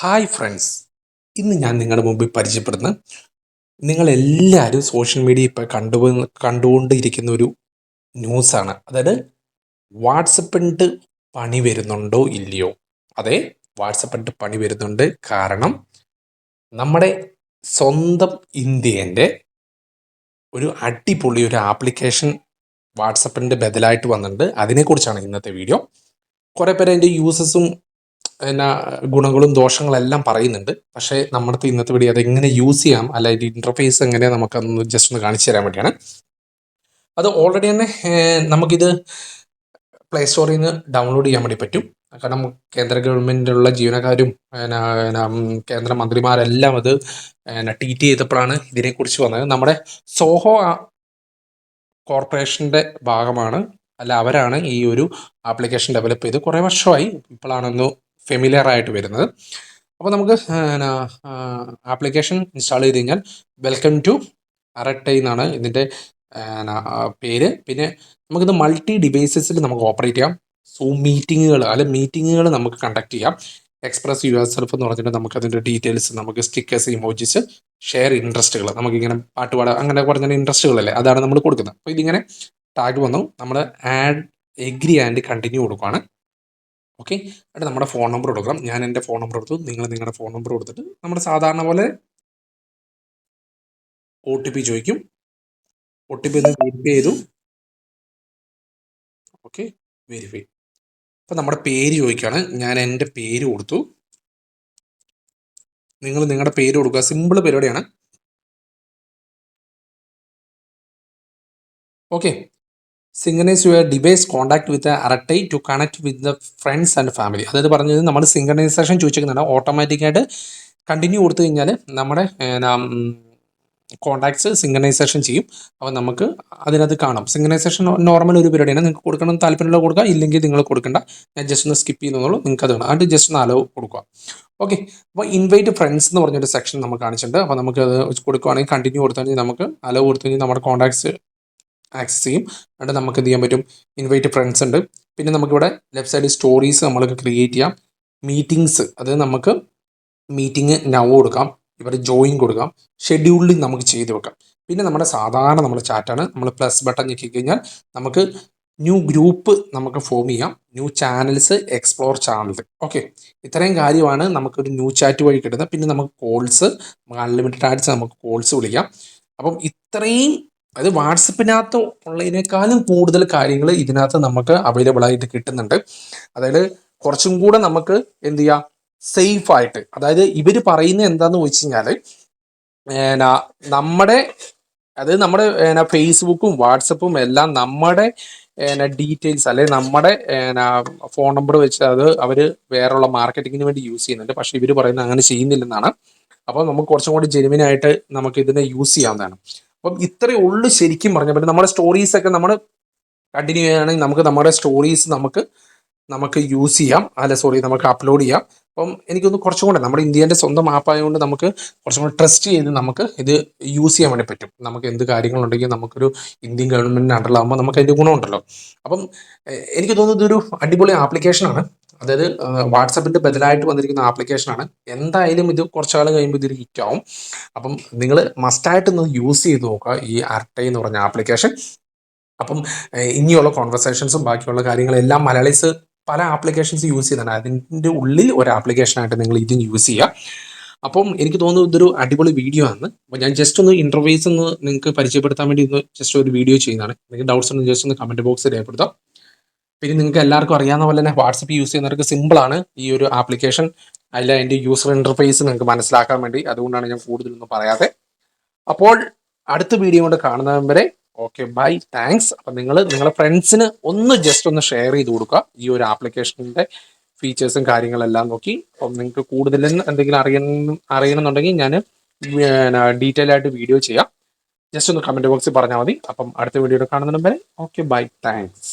Hi friends ഇന്ന് ഞാൻ നിങ്ങളുടെ മുമ്പിൽ പരിചയപ്പെടുന്ന നിങ്ങളെല്ലാവരും സോഷ്യൽ മീഡിയ ഇപ്പോൾ കണ്ടു കണ്ടുകൊണ്ടിരിക്കുന്ന ഒരു ന്യൂസാണ് അതായത് വാട്സപ്പിന്റെ പണി വരുന്നുണ്ടോ ഇല്ലയോ? അതെ വാട്സപ്പിന്റെ പണി വരുന്നുണ്ട്. കാരണം നമ്മുടെ സ്വന്തം ഇന്ത്യന്റെ ഒരു അടിപൊളി ഒരു ആപ്ലിക്കേഷൻ വാട്സപ്പിന്റെ ബദലായിട്ട് വന്നിട്ടുണ്ട്. അതിനെക്കുറിച്ചാണ് ഇന്നത്തെ വീഡിയോ കുറേ പേര് അതിന്റെ യൂസസും എന്നാ ഗുണങ്ങളും ദോഷങ്ങളും എല്ലാം പറയുന്നുണ്ട്. പക്ഷേ നമ്മുടെ ഇന്നത്തെ വീഡിയോ അതെങ്ങനെ യൂസ് ചെയ്യാം? അല്ല അതിന്റെ ഇന്റർഫേസ് എങ്ങനെ നമുക്കൊന്ന് ജസ്റ്റ് ഒന്ന് കാണിച്ചു തരാൻ വേണ്ടിയാണ്. അത് ഓൾറെഡി തന്നെ നമുക്കിത് പ്ലേ സ്റ്റോറിൽ നിന്ന് ഡൗൺലോഡ് ചെയ്യാൻ വേണ്ടി പറ്റും. കാരണം കേന്ദ്ര ഗവൺമെന്റിലുള്ള ജീവനക്കാരും കേന്ദ്ര മന്ത്രിമാരെല്ലാം അത് ട്വീറ്റ് ചെയ്തപ്പോഴാണ് ഇതിനെക്കുറിച്ച് വന്നത്. നമ്മുടെ സോഹോ കോർപ്പറേഷന്റെ ഭാഗമാണ്. അല്ല അവരാണ് ഈ ഒരു ആപ്ലിക്കേഷൻ ഡെവലപ്പ് ചെയ്ത് കുറേ വർഷമായി. ഇപ്പോഴാണൊന്ന് ഫെമിലിയർ ആയിട്ട് വരുന്നത്. അപ്പോൾ നമുക്ക് ആപ്ലിക്കേഷൻ ഇൻസ്റ്റാൾ ചെയ്ത് കഴിഞ്ഞാൽ വെൽക്കം ടു അറട്ടൈ എന്നാണ് ഇതിന്റെ പേര്. പിന്നെ നമുക്കിത് മൾട്ടി ഡിവൈസസിൽ നമുക്ക് ഓപ്പറേറ്റ് ചെയ്യാം. സൂം മീറ്റിങ്ങുകൾ അല്ലെ മീറ്റിങ്ങുകൾ നമുക്ക് കണ്ടക്ട് ചെയ്യാം. എക്സ്പ്രസ് യു എസ് സെൽഫ് എന്ന് പറഞ്ഞിട്ട് നമുക്ക് അതിന്റെ ഡീറ്റെയിൽസ് നമുക്ക് സ്റ്റിക്കേഴ്സ് ഇമോജിസ് ഷെയർ ഇൻട്രസ്റ്റുകൾ നമുക്കിങ്ങനെ പാട്ട് പാടാം അങ്ങനെ പറഞ്ഞ ഇൻട്രസ്റ്റുകളല്ലേ അതാണ് നമ്മൾ കൊടുക്കുന്നത്. അപ്പോൾ ഇതിങ്ങനെ ടാഗ് വന്നു. നമ്മൾ ആഡ് എഗ്രി ആൻഡ് കണ്ടിന്യൂ കൊടുക്കുകയാണ് ഓക്കെ? എന്നിട്ട് നമ്മുടെ ഫോൺ നമ്പർ കൊടുക്കണം. ഞാൻ എന്റെ ഫോൺ നമ്പർ കൊടുത്തു നിങ്ങൾ നിങ്ങളുടെ ഫോൺ നമ്പർ കൊടുത്തിട്ട് നമ്മൾ സാധാരണ പോലെ ഒ ടി പി ചോദിക്കും. ഒ ടി പി വെരിഫൈ ചെയ്തു. ഓക്കെ? വെരിഫൈ അപ്പം നമ്മുടെ പേര് ചോദിക്കുകയാണ്. ഞാൻ എന്റെ പേര് കൊടുത്തു. നിങ്ങൾ നിങ്ങളുടെ പേര് കൊടുക്കുക. സിമ്പിൾ പരിപാടിയാണ്. Okay? Synchronise your device contact with Arattai to connect with the friends and family അതായത് പറഞ്ഞത് നമ്മൾ സിംഗനൈസേഷൻ ചോദിച്ചിരിക്കുന്നുണ്ട് ഓട്ടോമാറ്റിക്കായിട്ട് കണ്ടിന്യൂ കൊടുത്തു കഴിഞ്ഞാൽ നമ്മുടെ കോണ്ടാക്ട്സ് സിംഗനൈസേഷൻ ചെയ്യും. അപ്പോൾ നമുക്ക് അതിനകത്ത് കാണാം. സിംഗനൈസേഷൻ നോർമൽ ഒരു പരിപാടിയാണ് നിങ്ങൾക്ക് കൊടുക്കണം താല്പര്യമുള്ള കൊടുക്കുക ഇല്ലെങ്കിൽ നിങ്ങൾ കൊടുക്കേണ്ട. ഞാൻ ജസ്റ്റ് ഒന്ന് സ്കിപ്പ് ചെയ്യുന്നുള്ളൂ നിങ്ങൾക്ക് അത് വേണം അതിന്റെ ജസ്റ്റ് ഒന്ന് അലോ കൊടുക്കുക. ഓക്കെ അപ്പോൾ ഇൻവൈറ്റ് ഫ്രണ്ട്സ് എന്ന് പറഞ്ഞൊരു സെക്ഷൻ നമുക്ക് കാണിച്ചിട്ടുണ്ട്. അപ്പോൾ നമുക്ക് അത് കൊടുക്കുകയാണെങ്കിൽ കണ്ടിന്യൂ കൊടുത്തു കഴിഞ്ഞാൽ നമുക്ക് അലോ കൊടുത്തു കഴിഞ്ഞാൽ നമ്മുടെ കോൺടാക്ട്സ് ആക്സസ് ചെയ്യും. എന്നിട്ട് നമുക്ക് എന്ത് ചെയ്യാൻ പറ്റും? ഇൻവൈറ്റ് ഫ്രണ്ട്സ് ഉണ്ട്. പിന്നെ നമുക്കിവിടെ ലെഫ്റ്റ് സൈഡിൽ സ്റ്റോറീസ് നമ്മൾക്ക് ക്രിയേറ്റ് ചെയ്യാം. മീറ്റിങ്സ് അത് നമുക്ക് മീറ്റിംഗ് നൗ കൊടുക്കാം. ഇവിടെ ജോയിൻ കൊടുക്കാം. ഷെഡ്യൂളിൽ നമുക്ക് ചെയ്ത് വെക്കാം. പിന്നെ നമ്മുടെ സാധാരണ നമ്മുടെ ചാറ്റാണ് നമ്മൾ പ്ലസ് ബട്ടൺ ഞെക്കി കഴിഞ്ഞാൽ നമുക്ക് ന്യൂ ഗ്രൂപ്പ് നമുക്ക് ഫോം ചെയ്യാം. New channels explore channel okay ഇത്രയും കാര്യമാണ് നമുക്കൊരു ന്യൂ ചാറ്റ് വഴി കിട്ടുന്നത്. പിന്നെ നമുക്ക് കോൾസ് നമുക്ക് അൺലിമിറ്റഡ് ആയിട്ട് നമുക്ക് കോൾസ് വിളിക്കാം. അപ്പം ഇത്രയും അത് വാട്സപ്പിനകത്ത് ഉള്ളതിനേക്കാളും കൂടുതൽ കാര്യങ്ങൾ ഇതിനകത്ത് നമുക്ക് അവൈലബിൾ ആയിട്ട് കിട്ടുന്നുണ്ട്. അതായത് കുറച്ചും കൂടെ നമുക്ക് എന്ത് ചെയ്യാം? സേഫ് ആയിട്ട്. അതായത് ഇവർ പറയുന്നത് എന്താന്ന് വെച്ച് കഴിഞ്ഞാൽ നമ്മുടെ അതായത് നമ്മുടെ ഫേസ്ബുക്കും വാട്സപ്പും എല്ലാം നമ്മുടെ ഡീറ്റെയിൽസ് അല്ലെങ്കിൽ നമ്മുടെ ഫോൺ നമ്പർ വെച്ച് അത് അവർ വേറെയുള്ള മാർക്കറ്റിങ്ങിന് വേണ്ടി യൂസ് ചെയ്യുന്നുണ്ട്. പക്ഷെ ഇവർ പറയുന്നത് അങ്ങനെ ചെയ്യുന്നില്ലെന്നാണ്. അപ്പോൾ നമുക്ക് കുറച്ചും കൂടി ജെനുവിനായിട്ട് നമുക്ക് ഇതിനെ യൂസ് ചെയ്യാവുന്നതാണ്. അപ്പം ഇത്രയേ ഉള്ളൂ ശരിക്കും പറഞ്ഞാൽ പറ്റും നമ്മുടെ സ്റ്റോറീസ് ഒക്കെ നമ്മൾ കണ്ടിന്യൂ ചെയ്യുകയാണെങ്കിൽ നമുക്ക് നമ്മുടെ സ്റ്റോറീസ് നമുക്ക് നമുക്ക് യൂസ് ചെയ്യാം. അല്ല സോറി നമുക്ക് അപ്ലോഡ് ചെയ്യാം. അപ്പം എനിക്കൊന്ന് കുറച്ചും കൂടെ നമ്മുടെ ഇന്ത്യന്റെ സ്വന്തം ആപ്പായതുകൊണ്ട് നമുക്ക് കുറച്ചും കൂടെ ട്രസ്റ്റ് ചെയ്ത് നമുക്ക് ഇത് യൂസ് ചെയ്യാൻ വേണ്ടി പറ്റും. നമുക്ക് എന്ത് കാര്യങ്ങളുണ്ടെങ്കിൽ നമുക്കൊരു ഇന്ത്യൻ ഗവൺമെന്റിന്റെ അണ്ടറിലാകുമ്പോൾ നമുക്ക് അതിന്റെ ഗുണമുണ്ടല്ലോ. അപ്പം എനിക്ക് തോന്നുന്നത് ഇതൊരു അടിപൊളി ആപ്ലിക്കേഷനാണ് അതായത് വാട്സപ്പിന്റെ ബദലായിട്ട് വന്നിരിക്കുന്ന ആപ്ലിക്കേഷനാണ്. എന്തായാലും ഇത് കുറച്ചാൾ കഴിയുമ്പോൾ ഇതൊരു ഹിറ്റ് ആവും അപ്പം നിങ്ങൾ മസ്റ്റായിട്ട് ഒന്ന് യൂസ് ചെയ്ത് നോക്കുക ഈ ആർട്ടൈ എന്ന് പറഞ്ഞ ആപ്ലിക്കേഷൻ. അപ്പം ഇനിയുള്ള കോൺവെർസേഷൻസും ബാക്കിയുള്ള കാര്യങ്ങളെല്ലാം മലയാളീസ് പല ആപ്ലിക്കേഷൻസ് യൂസ് ചെയ്യുന്നുണ്ട്. അതിന്റെ ഉള്ളിൽ ഒരു ആപ്ലിക്കേഷനായിട്ട് നിങ്ങൾ ഇത് യൂസ് ചെയ്യുക. അപ്പം എനിക്ക് തോന്നുന്നു ഇതൊരു അടിപൊളി വീഡിയോ ആണ്. അപ്പോൾ ഞാൻ ജസ്റ്റ് ഒന്ന് ഇന്റർവ്യൂസ് ഒന്ന് നിങ്ങൾക്ക് പരിചയപ്പെടുത്താൻ വേണ്ടി ഒന്ന് ജസ്റ്റ് ഒരു വീഡിയോ ചെയ്യുന്നതാണ് നിങ്ങൾക്ക് ഡൗട്ട്സ് ഒന്ന് ജസ്റ്റ് ഒന്ന് കമന്റ് ബോക്സിൽ രേഖപ്പെടുത്താം. പിന്നെ നിങ്ങൾക്ക് എല്ലാവർക്കും അറിയാവുന്ന പോലെ തന്നെ വാട്സപ്പ് യൂസ് ചെയ്യുന്നവർക്ക് സിമ്പിളാണ് ഈ ഒരു ആപ്ലിക്കേഷൻ. അതിൽ അതിന്റെ യൂസർ ഇന്റർഫേസ് നിങ്ങൾക്ക് മനസ്സിലാക്കാൻ വേണ്ടി. അതുകൊണ്ടാണ് ഞാൻ കൂടുതലൊന്നും പറയാതെ. അപ്പോൾ അടുത്ത വീഡിയോ കൊണ്ട് കാണുന്നതും വരെ ഓക്കെ ബൈ താങ്ക്സ് അപ്പം നിങ്ങൾ നിങ്ങളുടെ ഫ്രണ്ട്സിന് ഒന്ന് ജസ്റ്റ് ഒന്ന് ഷെയർ ചെയ്ത് കൊടുക്കുക. ഈ ഒരു ആപ്ലിക്കേഷന്റെ ഫീച്ചേഴ്സും കാര്യങ്ങളെല്ലാം നോക്കി. അപ്പം നിങ്ങൾക്ക് കൂടുതൽ എന്തെങ്കിലും അറിയണം അറിയണമെന്നുണ്ടെങ്കിൽ ഞാൻ ഡീറ്റെയിൽ ആയിട്ട് വീഡിയോ ചെയ്യാം. ജസ്റ്റ് ഒന്ന് കമന്റ് ബോക്സിൽ പറഞ്ഞാൽ മതി. അപ്പം അടുത്ത വീഡിയോ കാണുന്നതിനും വരെ ഓക്കെ ബൈ താങ്ക്സ്